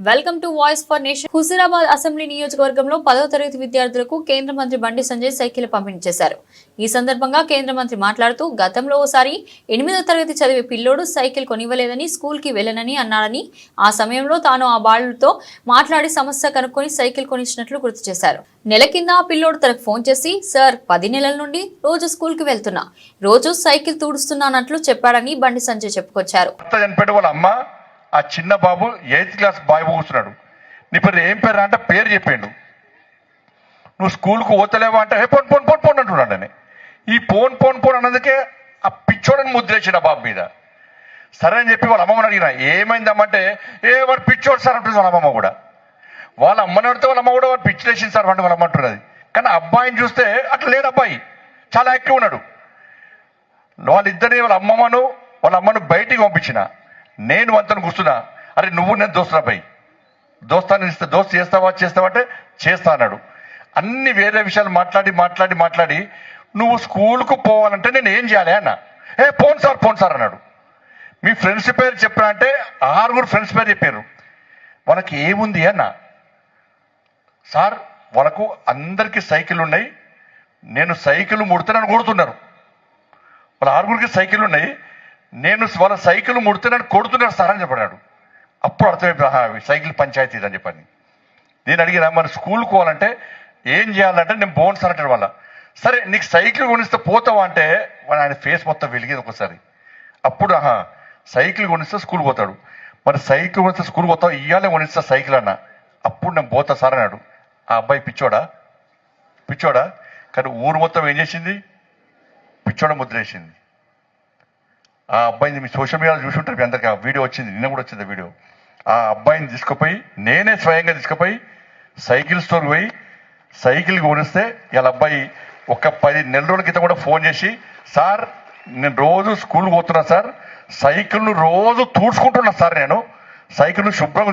Welcome to Voice for Nation. Huzurabad assembly నియోజకవర్గంలో పదో తరగతి విద్యార్థులకు కేంద్ర మంత్రి బండి సంజయ్ సైకిల్ పంపిణీ చేశారు ఈ సందర్భంగా కేంద్ర మంత్రి మాట్లాడుతూ గతంలో ఓసారి ఎనిమిదో తరగతి చదివే పిల్లోడు సైకిల్ కొనివ్వలేదని స్కూల్కి వెళ్ళనని అన్నాడని ఆ సమయంలో తాను ఆ బాలుడితో మాట్లాడి సమస్య కనుక్కొని సైకిల్ కొనిచ్చినట్లు గుర్తు చేశారు. నెల కింద ఆ పిల్లోడు తనకు ఫోన్ చేసి సార్ పది నెలల నుండి రోజు స్కూల్కి వెళ్తున్నా. రోజు సైకిల్ తూడుస్తున్నానట్లు చెప్పాడని బండి సంజయ్ చెప్పుకొచ్చారు. ఆ చిన్న బాబు ఎయిత్ క్లాస్ బాయ్ కూర్చున్నాడు. నీ పేరు ఏం పేరు అంటే పేరు చెప్పిండు నువ్వు స్కూల్కు పోతలేవా అంటే హే పోన్ పోన్ పోన్ పోన్ అంటున్నాడు అని ఈ పోన్ పోన్ పోన్ అన్నందుకే ఆ పిచ్చోడని ముద్రేసిన బాబు మీద. సరే అని చెప్పి వాళ్ళ అమ్మమ్మని అడిగిన ఏమైందమ్మంటే ఏ వాడు పిచ్చోడు సార్ అంటుంది వాళ్ళ అమ్మమ్మ కూడా. వాళ్ళ అమ్మని అడిగితే వాళ్ళ అమ్మ కూడా వాడు పిచ్చిలేసింది సార్ అంటే వాళ్ళ అమ్మ అంటున్నది కానీ అబ్బాయిని చూస్తే అట్లా లేడు అబ్బాయి. చాలా యాక్టివ్ ఉన్నాడు. వాళ్ళిద్దరిని వాళ్ళ అమ్మమ్మను వాళ్ళ అమ్మను బయటికి పంపించిన. నేను వంతను కూర్చున్నా. అరే నువ్వు నేను దోస్తున్నా పై దోస్తాను ఇస్తే దోస్తు చేస్తావా చేస్తావా అంటే చేస్తా అన్నాడు. అన్ని వేరే విషయాలు మాట్లాడి మాట్లాడి మాట్లాడి నువ్వు స్కూల్కు పోవాలంటే నేను ఏం చేయాలి అన్న? ఏ పోను సార్ పోను సార్ అన్నాడు. మీ ఫ్రెండ్స్ పేరు చెప్పిన అంటే ఆరుగురు ఫ్రెండ్స్ పేరు చెప్పారు. వాళ్ళకి ఏముంది అన్న? సార్ వాళ్ళకు అందరికీ సైకిల్ ఉన్నాయి. నేను సైకిల్ ముడితే నన్ను కొడుతున్నారు. వాళ్ళ ఆరుగురికి సైకిల్ ఉన్నాయి. నేను వాళ్ళ సైకిల్ ముడితే నన్ను కొడుతున్నాడు సార్ అని చెప్పాడు. అప్పుడు అర్థమైపోయింది సైకిల్ పంచాయతీ అని చెప్పని. నేను అడిగిన మరి స్కూల్కి పోవాలంటే ఏం చేయాలంటే నేను బోన్స్ అంటాడు వాళ్ళ. సరే నీకు సైకిల్ కొనిస్తే పోతావా అంటే ఆయన ఫేస్ మొత్తం వెలిగేది ఒకసారి అప్పుడు ఆహా సైకిల్ కొనిస్తే స్కూల్ పోతాడు. మరి సైకిల్ కొనిస్తే స్కూల్ పోతావు? ఇవ్వాలే కొనిస్తా సైకిల్ అన్న. అప్పుడు నేను పోతా సార్ అన్నాడు. ఆ అబ్బాయి పిచ్చోడా? పిచ్చోడా? కానీ ఊరు మొత్తం ఏం చేసింది? పిచ్చోడ ముద్ర వేసింది. ఆ అబ్బాయిని మీ సోషల్ మీడియాలో చూసుంటారు మీ అందరికి. ఆ వీడియో వచ్చింది నిన్న కూడా వచ్చింది వీడియో. ఆ అబ్బాయిని తీసుకుపోయి నేనే స్వయంగా తీసుకుపోయి సైకిల్ స్టోర్ పోయి సైకిల్ కొనిస్తే ఇలా అబ్బాయి ఒక పది నెల రోజుల క్రితం కూడా ఫోన్ చేసి సార్ నేను రోజు స్కూల్ పోతున్నా సార్. సైకిల్ను రోజు తూడ్చుకుంటున్నా సార్ నేను. సైకిల్ను శుభ్రం